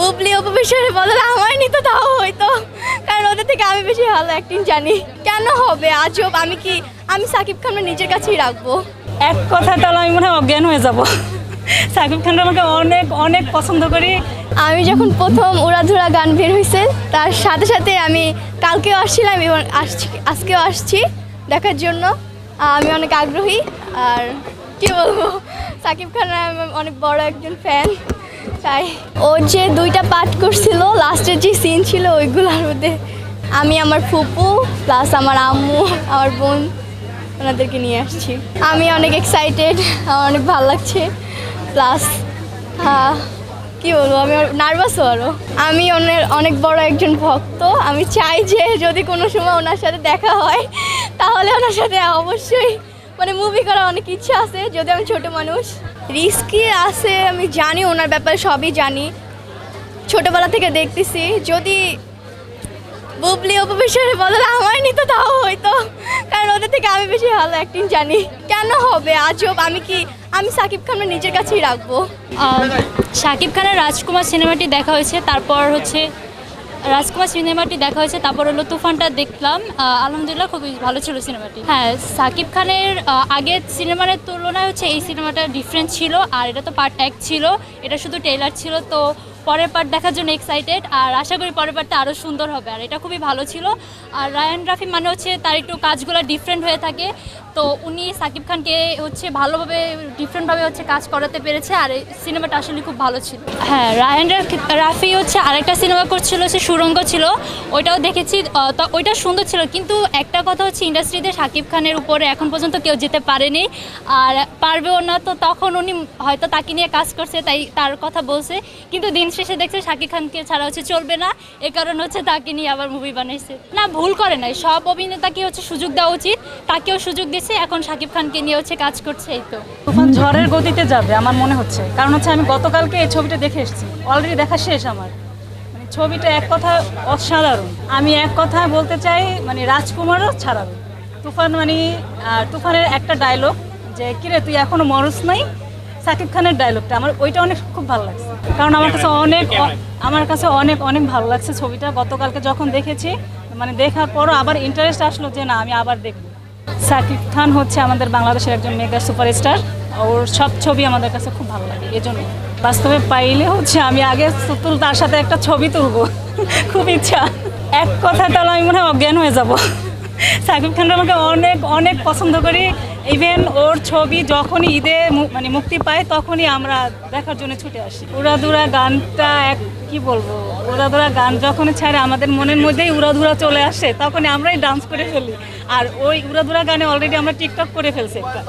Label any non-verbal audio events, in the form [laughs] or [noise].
বুবলি বিষয়ে বদলে আমার নিত তাও হয়তো। কারণ ওদের থেকে আমি বেশি ভালো অ্যাক্টিং জানি। কেন হবে? আজব আমি কি আমি সাকিব খানের নিজের কাছেই রাখব? এক কথা তাহলে আমি মনে হয় অজ্ঞান হয়ে যাব। সাকিব খানরা আমাকে অনেক অনেক পছন্দ করি। আমি যখন প্রথম উড়াধুরা গান বের হয়েছে তার সাথে সাথে আমি কালকেও আসছিলাম এবং আসছি আজকেও আসছি দেখার জন্য। আমি অনেক আগ্রহী আর কি বলব? সাকিব খানের অনেক বড় একজন ফ্যান তাই। ওর যে দুইটা পার্ট করছিল, লাস্টের যে সিন ছিল ওইগুলোর মধ্যে আমি আমার ফুপু প্লাস আমার আম্মু, আমার বোন ওনাদেরকে নিয়ে আসছি। আমি অনেক এক্সাইটেড আমার অনেক ভালো লাগছে। প্লাস কি বলব, আমি নার্ভাসও আরও আমি ওনার অনেক বড় একজন ভক্ত। আমি চাই যে যদি কোনো সময় ওনার সাথে দেখা হয়, তাহলে ওনার সাথে অবশ্যই মানে মুভি করার অনেক ইচ্ছা আছে যদি আমি ছোট মানুষ। রিস্কি আছে, আমি জানি ওনার ব্যাপারে সবই জানি। ছোটবেলা থেকে দেখতেছি, যদি বুবলি বিষয়ে বদলে আমার নিত, তাও হয়তো। কারণ ওদের থেকে আমি বেশি ভালো অ্যাক্টিং জানি। কেন হবে? আজব, আমি কি, আমি সাকিব খানের নিজের কাছেই রাখব? শাকিব খানের রাজকুমার সিনেমাটি দেখা হয়েছে, তারপর হচ্ছে রাজকুমার সিনেমাটি দেখা হয়েছে, তারপর হলো তুফানটা দেখলাম। আলহামদুলিল্লাহ খুবই ভালো ছিল সিনেমাটি। হ্যাঁ সাকিব খানের আগের সিনেমার তুলনায় হচ্ছে এই সিনেমাটা ডিফারেন্ট ছিল, আর এটা তো পার্ট এক ছিল। এটা শুধু টেইলার ছিল, তো পরের পার্ট দেখার জন্য এক্সাইটেড আর আশা করি পরের পার্টটা আরও সুন্দর হবে, আর এটা খুবই ভালো ছিল। আর রায়ান রাফি মানে হচ্ছে তার একটু কাজগুলো ডিফারেন্ট হয়ে থাকে। তো উনি সাকিব খানকে হচ্ছে ভালোভাবে ডিফারেন্টভাবে হচ্ছে কাজ করাতে পেরেছে আর এই সিনেমাটা আসলে খুব ভালো ছিল। হ্যাঁ রায়ান রাফি- হচ্ছে আরেকটা সিনেমা করছিল, সে সুরঙ্গ ছিল। ওইটাও দেখেছি ওইটা সুন্দর ছিল। কিন্তু একটা কথা হচ্ছে ইন্ডাস্ট্রিতে সাকিব খানের উপরে এখন পর্যন্ত কেউ যেতে পারেনি। আর পারবেও না, তো তখন উনি হয়তো তাকে নিয়ে কাজ করছে, তাই তার কথা বলছে। কিন্তু দিন শেষে দেখছে শাকিব খানকে ছাড়া হচ্ছে চলবে না। এ কারণে হচ্ছে তাকে নিয়ে আবার মুভি বানাইছে। না, ভুল করে নাই। সব অভিনেতাকে হচ্ছে সুযোগ দেওয়া উচিত। তাকেও সুযোগ দিয়েছে এখন সাকিব খানকে নিয়ে হচ্ছে কাজ করছে এই তো। তুফান ঝড়ের গতিতে যাবে আমার মনে হচ্ছে। কারণ হচ্ছে আমি গতকালকে এই ছবিটা দেখে এসেছি। অলরেডি দেখা শেষ আমার। মানে ছবিটা এক কথা অসাধারণ। আমি এক কথা বলতে চাই মানে রাজকুমারও ছাড়াবে। তুফান মানে আর তুফানের একটা ডায়লগ যে কিরে তুই এখনও মরস নাই? সাকিব খানের ডায়লগটা আমার ওইটা অনেক খুব ভালো লাগছে। কারণ আমার কাছে অনেক আমার কাছে অনেক অনেক ভালো লাগছে ছবিটা। গতকালকে যখন দেখেছি মানে দেখার পরও আবার ইন্টারেস্ট আসলো যে না আমি আবার দেখব। সাকিব খান হচ্ছে আমাদের বাংলাদেশের একজন মেগা সুপারস্টার। ওর সব ছবি আমাদের কাছে খুব ভালো লাগে, এজন্য। বাস্তবে পাইলে হচ্ছে আমি আগে তুল তার সাথে একটা ছবি তুলবো, [laughs] খুব ইচ্ছা। এক কথা তাহলে আমি মনে হয় অজ্ঞান হয়ে যাব। সাকিব খানরা আমাকে অনেক অনেক পছন্দ করি। ইভেন ওর ছবি যখনই ঈদে মানে মুক্তি পায়, তখনই আমরা দেখার জন্য ছুটে আসি। উড়াদুরা গানটা এক কি বলব? উড়াদুরা গান যখন ছাড়ে, আমাদের মনের মধ্যেই উড়াধুরা চলে আসে, তখনই আমরাই ডান্স করে ফেলি। আর ওই উড়াধুরা গানে অলরেডি আমরা টিকটক করে ফেলছি একটা।